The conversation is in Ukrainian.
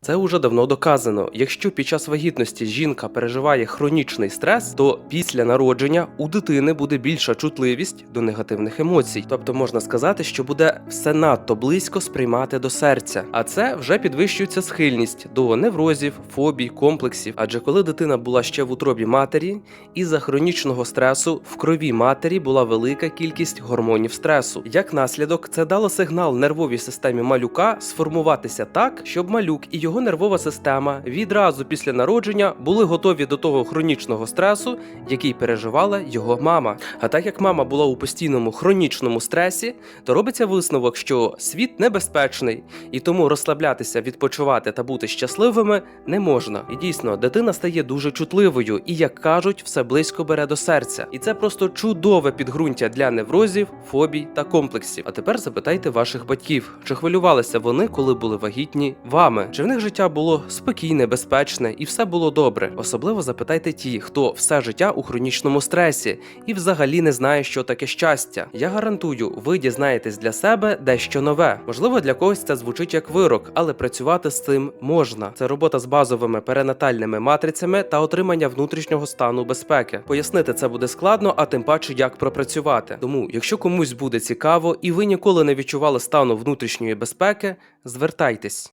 Це уже давно доказано. Якщо під час вагітності жінка переживає хронічний стрес, то після народження у дитини буде більша чутливість до негативних емоцій. Тобто можна сказати, що буде все надто близько сприймати до серця, а це вже підвищується схильність до неврозів, фобій, комплексів. Адже коли дитина була ще в утробі матері, із-за хронічного стресу в крові матері була велика кількість гормонів стресу. Як наслідок, це дало сигнал нервовій системі малюка сформуватися так, щоб малюк і нервова система відразу після народження були готові до того хронічного стресу, який переживала його мама. А так як мама була у постійному хронічному стресі, то робиться висновок, що світ небезпечний, і тому розслаблятися, відпочивати та бути щасливими не можна. І дійсно, дитина стає дуже чутливою і, як кажуть, все близько бере до серця. І це просто чудове підґрунтя для неврозів, фобій та комплексів. А тепер запитайте ваших батьків, чи хвилювалися вони, коли були вагітні вами? Чи в них життя було спокійне, безпечне і все було добре? Особливо запитайте ті, хто все життя у хронічному стресі і взагалі не знає, що таке щастя. Я гарантую, ви дізнаєтесь для себе дещо нове. Можливо, для когось це звучить як вирок, але працювати з цим можна. Це робота з базовими перинатальними матрицями та отримання внутрішнього стану безпеки. Пояснити це буде складно, а тим паче як пропрацювати. Тому, якщо комусь буде цікаво і ви ніколи не відчували стану внутрішньої безпеки, звертайтесь.